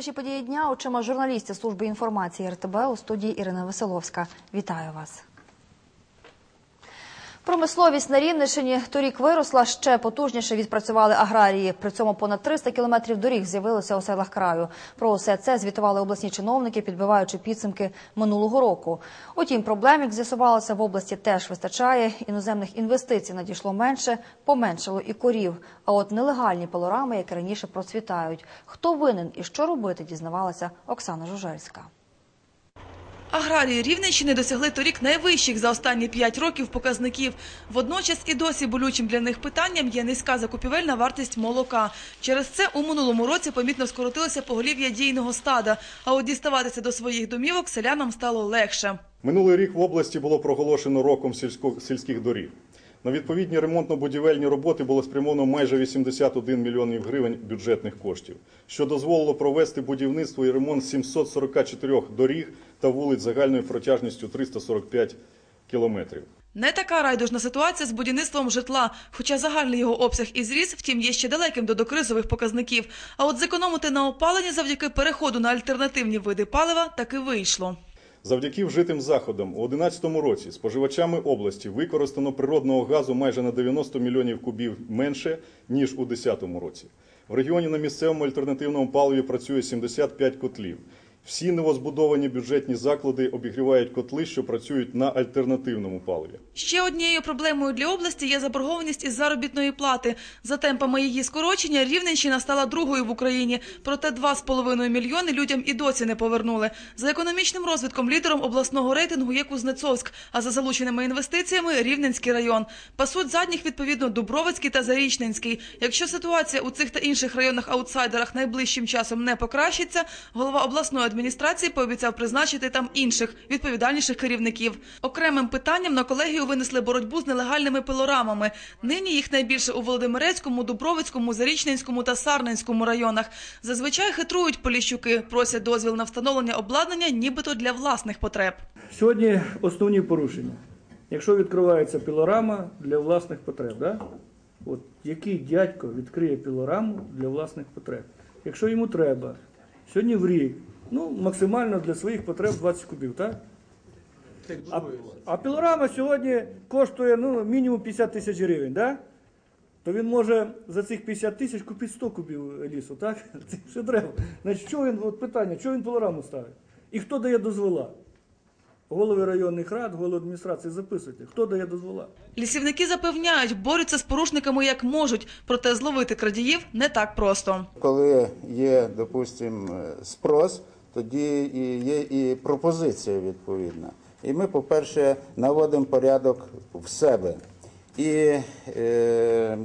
Найважливіші події дня очима журналістів служби інформації РТБ у студії Ірина Веселовська. Вітаю вас. Промисловість на Рівненщині торік виросла, ще потужніше відпрацювали аграрії. При цьому понад 300 кілометрів доріг з'явилося у селах краю. Про усе це звітували обласні чиновники, підбиваючи підсумки минулого року. Утім, проблем, як з'ясувалося, в області теж вистачає. Іноземних інвестицій надійшло менше, поменшало і корів. А от нелегальні пилорами, як раніше, процвітають. Хто винен і що робити, дізнавалася Оксана Жужельська. Аграрії Рівненщини досягли торік найвищих за останні п'ять років показників. Водночас і досі болючим для них питанням є низька закупівельна вартість молока. Через це у минулому році помітно скоротилося поголів'я дійного стада, а от діставатися до своїх домівок селянам стало легше. Минулий рік в області було проголошено роком сільських доріг. На відповідні ремонтно-будівельні роботи було спрямовано майже 81 мільйонів гривень бюджетних коштів, що дозволило провести будівництво і ремонт 744 доріг та вулиць загальною протяжністю 345 кілометрів. Не така райдужна ситуація з будівництвом житла, хоча загальний його обсяг і зріс, втім, є ще далеким до докризових показників. А от зекономити на опаленні завдяки переходу на альтернативні види палива таки вийшло. Завдяки вжитим заходам у 2011 році споживачами області використано природного газу майже на 90 мільйонів кубів менше, ніж у 2010 році. В регіоні на місцевому альтернативному паливі працює 75 котлів. Всі новозбудовані бюджетні заклади обігрівають котли, що працюють на альтернативному паливі. Ще однією проблемою для області є заборгованість із заробітної плати. За темпами її скорочення Рівненщина стала другою в Україні. Проте 2,5 мільйони людям і досі не повернули. За економічним розвитком лідером обласного рейтингу є Кузнецовськ, а за залученими інвестиціями Рівненський район. Пасуть задніх відповідно Дубровицький та Зарічненський. Якщо ситуація у цих та інших районах аутсайдерах найближчим часом не покращиться, голова обласної адміністрації пообіцяв призначити там інших відповідальніших керівників. Окремим питанням на колегію винесли боротьбу з нелегальними пилорамами. Нині їх найбільше у Володимирецькому, Дубровицькому, Зарічненському та Сарненському районах. Зазвичай хитрують поліщуки, просять дозвіл на встановлення обладнання, нібито для власних потреб. Сьогодні основні порушення. Якщо відкривається пілорама для власних потреб, да? От який дядько відкриє пілораму для власних потреб? Якщо йому треба, сьогодні в рік, ну максимально для своїх потреб 20 кубів, так? А, а пілорама сьогодні коштує ну, мінімум 50 тисяч гривень, да? то він може за цих 50 тисяч купити 100 кубів лісу, так? Це ще треба. Значить, що він, от питання, що він пілораму ставить? І хто дає дозвола? Голови районних рад, голови адміністрації записуйте, хто дає дозвола. Лісівники запевняють, борються з порушниками як можуть, проте зловити крадіїв не так просто. Коли є, допустимо, спрос, тоді і є і пропозиція відповідна. І ми, по-перше, наводимо порядок в себе і е,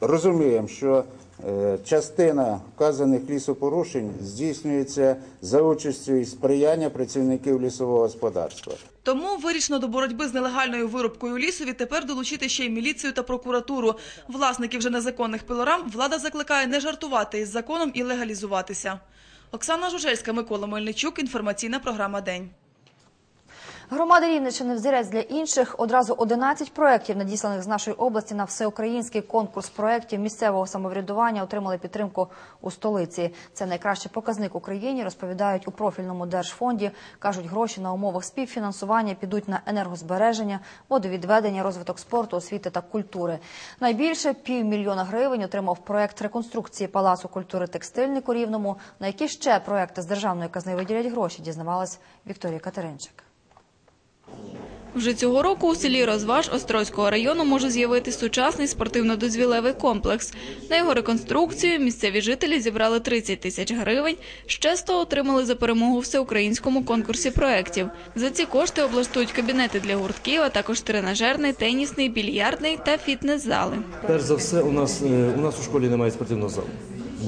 розуміємо, що е, частина вказаних лісопорушень здійснюється за участю і сприяння працівників лісового господарства. Тому вирішено до боротьби з нелегальною вирубкою лісу відтепер долучити ще й міліцію та прокуратуру. Власників вже незаконних пилорам влада закликає не жартувати із законом і легалізуватися. Оксана Жужельська, Микола Мельничук. Інформаційна програма День. Громади Рівненщини взірець для інших. Одразу 11 проєктів, надісланих з нашої області на всеукраїнський конкурс проєктів місцевого самоврядування, отримали підтримку у столиці. Це найкращий показник Україні, розповідають у профільному держфонді. Кажуть, гроші на умовах співфінансування підуть на енергозбереження, водовідведення, розвиток спорту, освіти та культури. Найбільше півмільйона гривень отримав проєкт реконструкції Палацу культури текстильник у Рівному. На які ще проєкти з державної казни виділять гроші, дізнавалась Вікторія Катеринчик. Вже цього року у селі Розваж Острозького району може з'явитись сучасний спортивно-дозвілевий комплекс. На його реконструкцію місцеві жителі зібрали 30 тисяч гривень, ще 100 отримали за перемогу всеукраїнському конкурсі проєктів. За ці кошти облаштують кабінети для гуртків, а також тренажерний, тенісний, більярдний та фітнес-зали. Перш за все, у нас е, у нас у школі немає спортивного залу.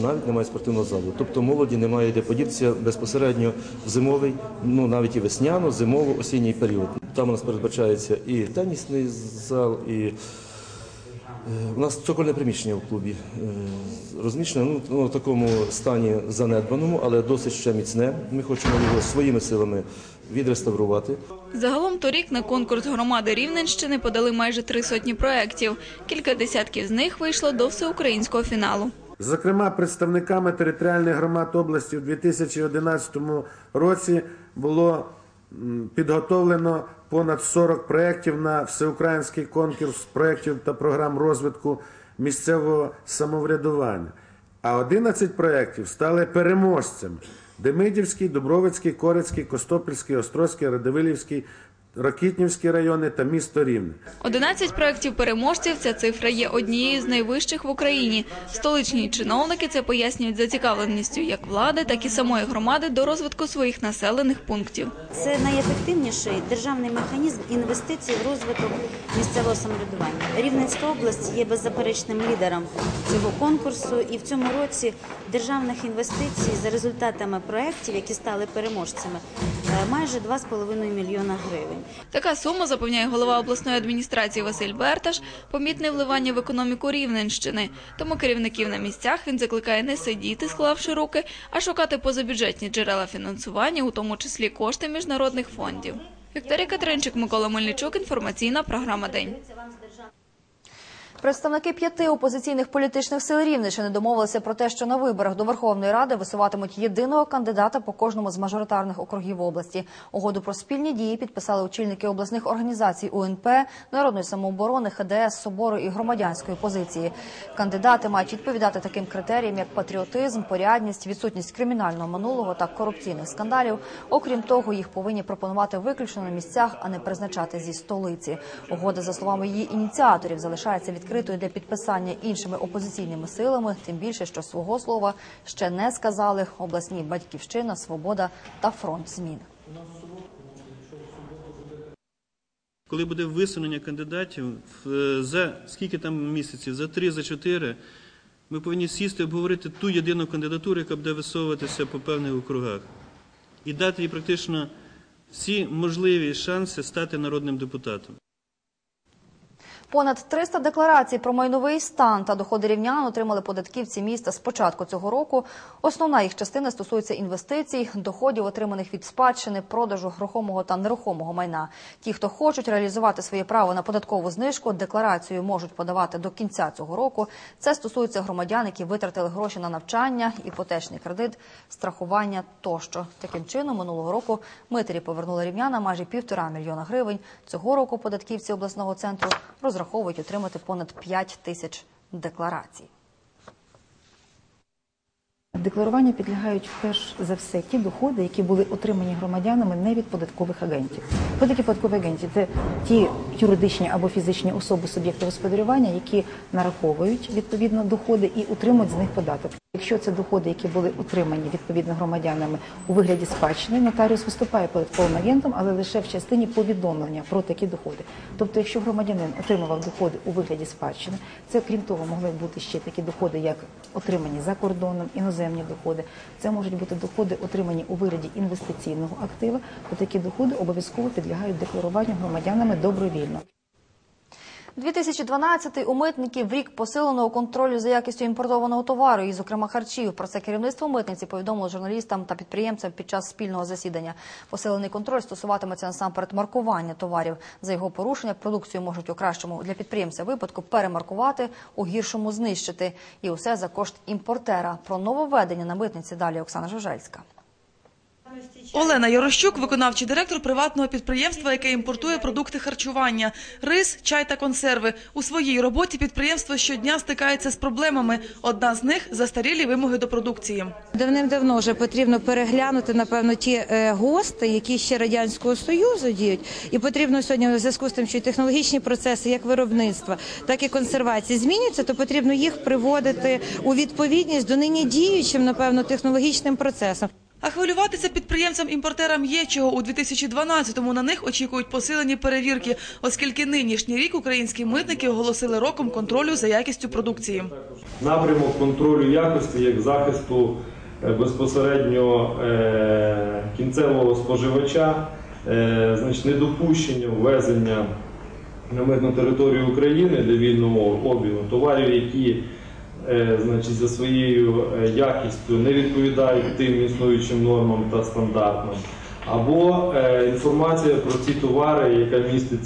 Навіть немає спортивного залу. Тобто молоді немає де подітися безпосередньо в зимовий, ну навіть і весняно, зимово, осінній період. Там у нас передбачається і тенісний зал, і е, у нас цокольне приміщення в клубі е, розміщене ну, в такому стані занедбаному, але досить ще міцне. Ми хочемо його своїми силами відреставрувати. Загалом торік на конкурс громади Рівненщини подали майже три сотні проєктів. Кілька десятків з них вийшло до всеукраїнського фіналу. Зокрема, представниками територіальних громад області у 2011 році було підготовлено понад 40 проєктів на всеукраїнський конкурс проєктів та програм розвитку місцевого самоврядування. А 11 проєктів стали переможцями: Демидівський, Дубровицький, Корицький, Костопільський, Острозький, Радивилівський, Рокітнівський райони та місто Рівне. 11 проєктів переможців. Ця цифра є однією з найвищих в Україні. Столичні чиновники це пояснюють зацікавленістю як влади, так і самої громади до розвитку своїх населених пунктів. Це найефективніший державний механізм інвестицій в розвиток місцевого самоврядування. Рівненська область є беззаперечним лідером цього конкурсу, і в цьому році державних інвестицій за результатами проєктів, які стали переможцями, майже 2,5 мільйона гривень. Така сума, запевняє голова обласної адміністрації Василь Берташ, помітне вливання в економіку Рівненщини. Тому керівників на місцях він закликає не сидіти, склавши руки, а шукати позабюджетні джерела фінансування, у тому числі кошти міжнародних фондів. Вікторія Катеринчик, Микола Мельничук. Інформаційна програма День. Представники п'яти опозиційних політичних сил Рівненщини домовилися про те, що на виборах до Верховної Ради висуватимуть єдиного кандидата по кожному з мажоритарних округів області. Угоду про спільні дії підписали очільники обласних організацій УНП, Народної самооборони, ХДС, Собору і громадянської позиції. Кандидати мають відповідати таким критеріям, як патріотизм, порядність, відсутність кримінального минулого та корупційних скандалів. Окрім того, їх повинні пропонувати виключно на місцях, а не призначати зі столиці. Угода, за словами її ініціаторів, залишається відкритою для підписання іншими опозиційними силами. Тим більше, що свого слова ще не сказали обласні батьківщина, свобода та фронт змін. Коли буде висунення кандидатів за скільки там місяців, за три, за чотири, ми повинні сісти, обговорити ту єдину кандидатуру, яка буде висовуватися по певних округах, і дати їй практично всі можливі шанси стати народним депутатом. Понад 300 декларацій про майновий стан та доходи рівнян отримали податківці міста з початку цього року. Основна їх частина стосується інвестицій, доходів, отриманих від спадщини, продажу рухомого та нерухомого майна. Ті, хто хочуть реалізувати своє право на податкову знижку, декларацію можуть подавати до кінця цього року. Це стосується громадян, які витратили гроші на навчання, іпотечний кредит, страхування тощо. Таким чином, минулого року митарі повернули рівнянам майже півтора мільйона гривень. Цього року податківці обласного центру розраховують отримати понад 5 тисяч декларацій. Декларування підлягають перш за все ті доходи, які були отримані громадянами не від податкових агентів. Хто податкові агенти? Це ті юридичні або фізичні особи суб'єкти господарювання, які нараховують відповідно доходи і утримують з них податок. Якщо це доходи, які були отримані відповідно громадянами у вигляді спадщини, нотаріус виступає податковим агентом, але лише в частині повідомлення про такі доходи. Тобто, якщо громадянин отримував доходи у вигляді спадщини, це крім того могли бути ще такі доходи, як отримані за кордоном, іноземні доходи. Це можуть бути доходи, отримані у вигляді інвестиційного актива. То такі доходи обов'язково підлягають декларуванню громадянами добровільно. 2012 у митників рік посиленого контролю за якістю імпортованого товару, і, зокрема, харчів. Про це керівництво митниці повідомило журналістам та підприємцям під час спільного засідання. Посилений контроль стосуватиметься насамперед маркування товарів. За його порушення продукцію можуть у кращому для підприємця випадку перемаркувати, у гіршому знищити. І усе за кошт імпортера. Про нововведення на митниці далі Оксана Жужельська. Олена Ярощук, виконавчий директор приватного підприємства, яке імпортує продукти харчування, рис, чай та консерви. У своїй роботі підприємство щодня стикається з проблемами. Одна з них застарілі вимоги до продукції. Давним-давно вже потрібно переглянути напевно ті е, ГОСТи, які ще радянського союзу діють, і потрібно сьогодні в зв'язку з тим, що технологічні процеси, як виробництва, так і консервації змінюються, то потрібно їх приводити у відповідність до нині діючим, напевно, технологічним процесам. А хвилюватися підприємцям-імпортерам є чого. У 2012-му на них очікують посилені перевірки, оскільки нинішній рік українські митники оголосили роком контролю за якістю продукції. напрямок контролю якості як захисту е, безпосередньо е, кінцевого споживача, е, значить недопущення ввезення на митну територію України для вільного обігу товарів, які значить, за своєю е, якістю не відповідають тим існуючим нормам та стандартам, або е, інформація про ці товари, яка міститься